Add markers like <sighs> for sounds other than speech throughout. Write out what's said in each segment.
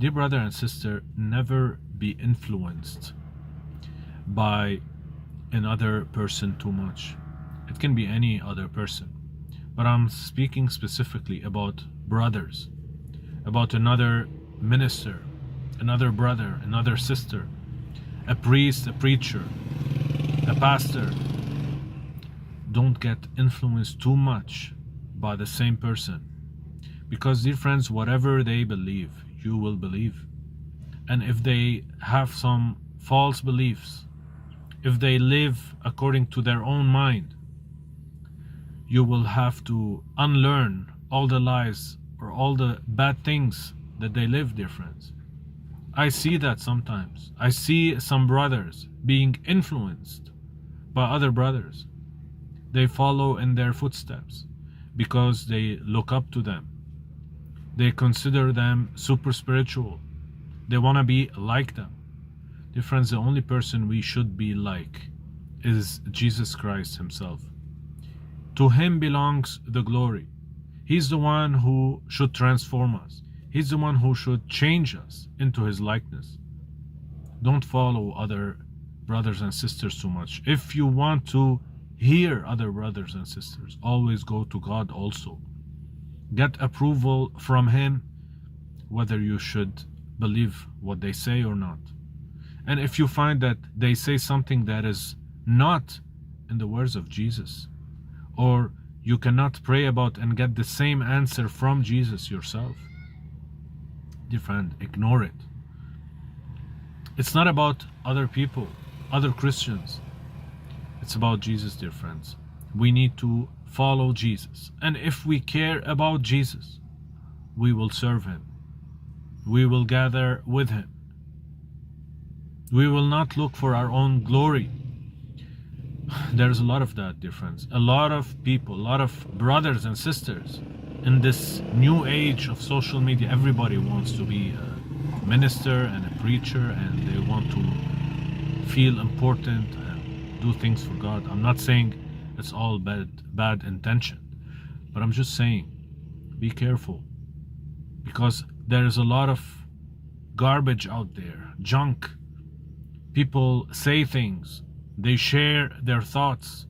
Dear brother and sister, never be influenced by another person too much. It can be any other person. But I'm speaking specifically about brothers, about another minister, another brother, another sister, a priest, a preacher, a pastor. Don't get influenced too much by the same person. Because, dear friends, whatever they believe, you will believe. And if they have some false beliefs, if they live according to their own mind, you will have to unlearn all the lies or all the bad things that they live, dear friends. I see that sometimes. I see some brothers being influenced by other brothers. They follow in their footsteps because they look up to them. They consider them super spiritual. They want to be like them. Dear friends, the only person we should be like is Jesus Christ Himself. To Him belongs the glory. He's the one who should transform us. He's the one who should change us into His likeness. Don't follow other brothers and sisters too much. If you want to hear other brothers and sisters, always go to God also. Get approval from Him whether you should believe what they say or not. And if you find that they say something that is not in the words of Jesus, or you cannot pray about and get the same answer from Jesus yourself, dear friend, ignore it. It's not about other people, other Christians. It's about Jesus, dear friends. We need to follow Jesus. And if we care about Jesus, we will serve him. We will gather with him. We will not look for our own glory. <sighs> There's a lot of that, difference. A lot of people, a lot of brothers and sisters in this new age of social media. Everybody wants to be a minister and a preacher, and they want to feel important and do things for God. I'm not saying it's all bad, bad intention, but I'm just saying be careful. Because there is a lot of garbage out there, junk. People say things, they share their thoughts,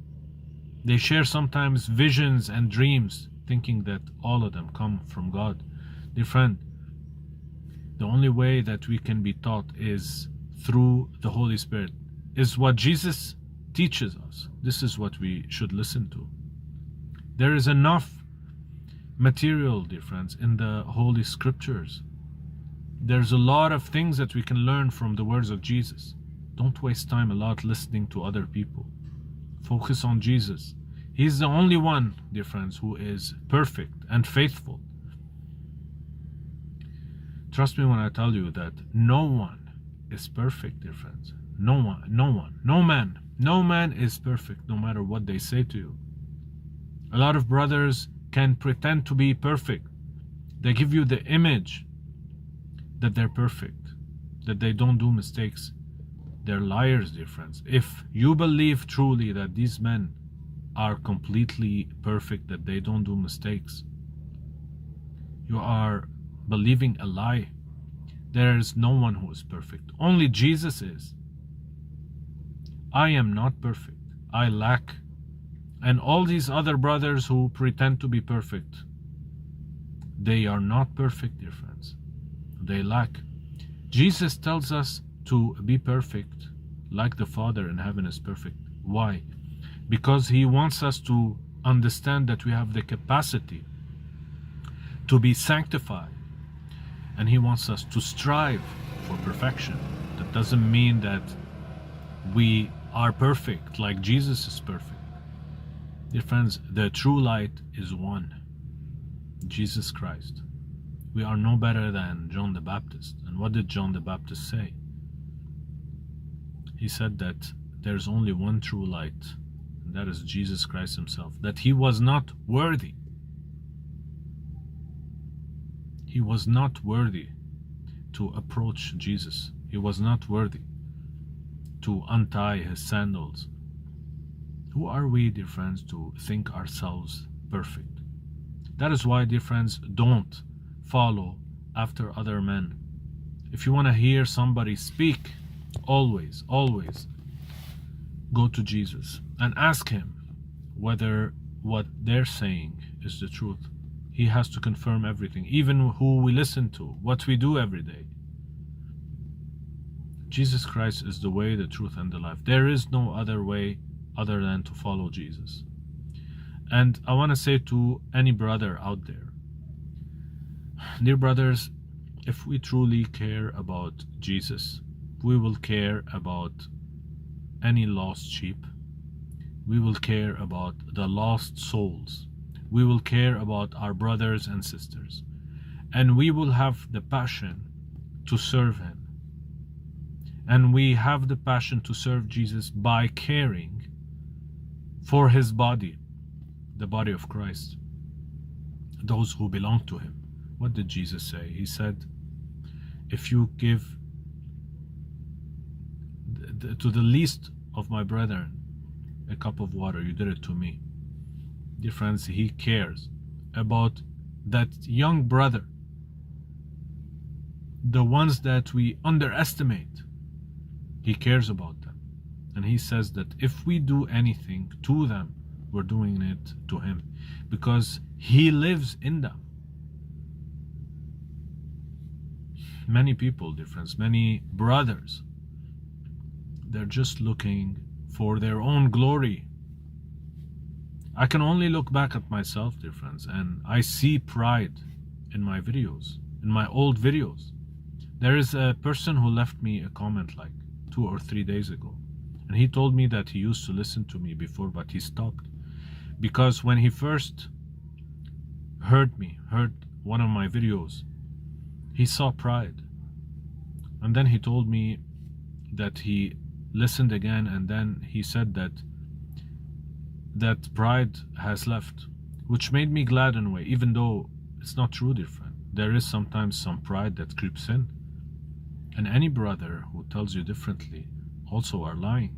they share sometimes visions and dreams, thinking that all of them come from God. Dear friend, the only way that we can be taught is through the Holy Spirit, is what Jesus teaches us. This is what we should listen to. There is enough material, dear friends, in the Holy Scriptures. There's a lot of things that we can learn from the words of Jesus. Don't waste time a lot listening to other people. Focus on Jesus. He's the only one, dear friends, who is perfect and faithful. Trust me when I tell you that no one is perfect, dear friends. No one, no one, no man, no man is perfect no matter what they say to you. A lot of brothers can pretend to be perfect. They give you the image that they're perfect, that they don't do mistakes. They're liars, dear friends. If you believe truly that these men are completely perfect, that they don't do mistakes, you are believing a lie. There is no one who is perfect. Only Jesus is. I am not perfect. I lack. And all these other brothers who pretend to be perfect, they are not perfect, dear friends. They lack. Jesus tells us to be perfect like the Father in heaven is perfect. Why? Because He wants us to understand that we have the capacity to be sanctified and He wants us to strive for perfection. That doesn't mean that we are perfect like Jesus is perfect. Dear friends, the true light is one Jesus Christ. We are no better than John the Baptist. And what did John the Baptist say? He said that there's only one true light, and that is Jesus Christ Himself. That He was not worthy. He was not worthy to approach Jesus. He was not worthy to untie his sandals. Who are we, dear friends, to think ourselves perfect? That is why, dear friends, don't follow after other men. If you want to hear somebody speak, always, always go to Jesus and ask him whether what they're saying is the truth. He has to confirm everything, even who we listen to, what we do every day. Jesus Christ is the way, the truth, and the life. There is no other way other than to follow Jesus. And I want to say to any brother out there, dear brothers, if we truly care about Jesus, we will care about any lost sheep. We will care about the lost souls. We will care about our brothers and sisters. And we will have the passion to serve Him. And we have the passion to serve Jesus by caring for His body, the body of Christ, those who belong to Him. What did Jesus say? He said, If you give to the least of my brethren a cup of water, you did it to me. Dear friends, He cares about that young brother, the ones that we underestimate. He cares about them. And He says that if we do anything to them, we're doing it to Him because He lives in them. Many people, dear friends, many brothers, they're just looking for their own glory. I can only look back at myself, dear friends, and I see pride in my videos, in my old videos. There is a person who left me a comment like two or three days ago, and he told me that he used to listen to me before, but he stopped. Because when he first heard me, heard one of my videos, he saw pride. And then he told me that he listened again and then he said that that pride has left which made me glad in a way even though it's not true dear friend there is sometimes some pride that creeps in and any brother who tells you differently also are lying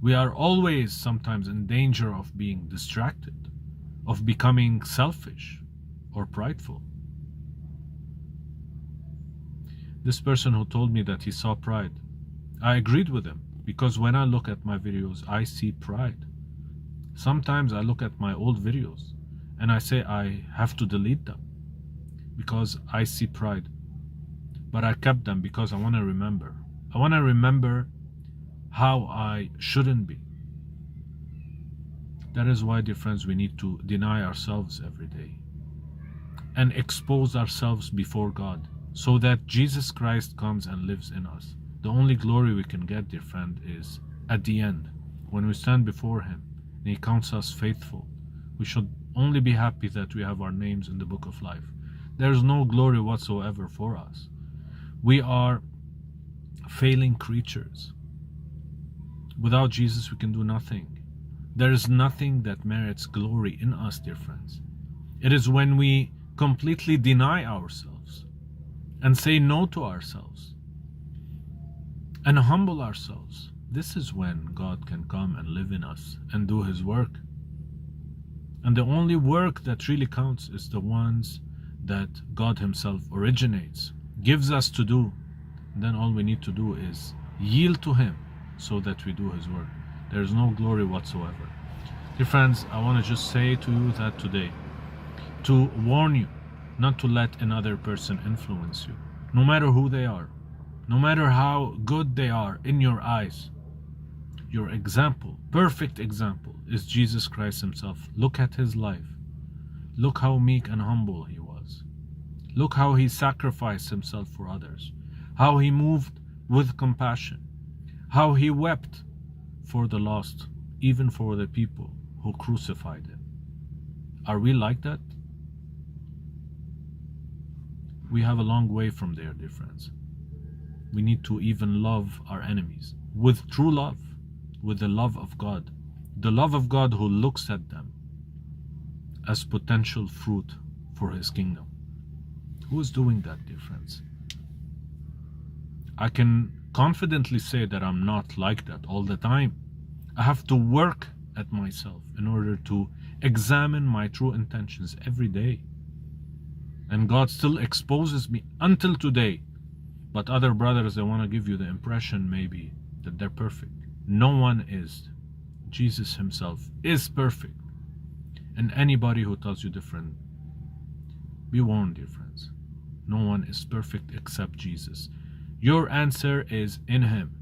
we are always sometimes in danger of being distracted of becoming selfish or prideful this person who told me that he saw pride I agreed with him because when I look at my videos, I see pride. Sometimes I look at my old videos and I say I have to delete them because I see pride. But I kept them because I want to remember. I want to remember how I shouldn't be. That is why, dear friends, we need to deny ourselves every day and expose ourselves before God so that Jesus Christ comes and lives in us. The only glory we can get, dear friend, is at the end, when we stand before Him and He counts us faithful. We should only be happy that we have our names in the book of life. There is no glory whatsoever for us. We are failing creatures. Without Jesus, we can do nothing. There is nothing that merits glory in us, dear friends. It is when we completely deny ourselves and say no to ourselves and humble ourselves. This is when God can come and live in us and do His work. And the only work that really counts is the ones that God Himself originates, gives us to do. Then all we need to do is yield to Him so that we do His work. There is no glory whatsoever. Dear friends, I want to just say to you that today, to warn you not to let another person influence you, no matter who they are no matter how good they are in your eyes. Your example, perfect example, is Jesus Christ Himself. Look at His life. Look how meek and humble He was. Look how He sacrificed Himself for others. How He moved with compassion. How He wept for the lost, even for the people who crucified Him. Are we like that? We have a long way from there, dear friends we need to even love our enemies with true love, with the love of God. The love of God who looks at them as potential fruit for his kingdom. Who is doing that, friends? I can confidently say that I'm not like that all the time. I have to work at myself in order to examine my true intentions every day. And God still exposes me until today But other brothers, they want to give you the impression maybe that they're perfect. No one is. Jesus Himself is perfect. And anybody who tells you different, be warned, dear friends. No one is perfect except Jesus. Your answer is in Him.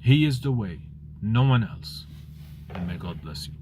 He is the way, no one else. And may God bless you.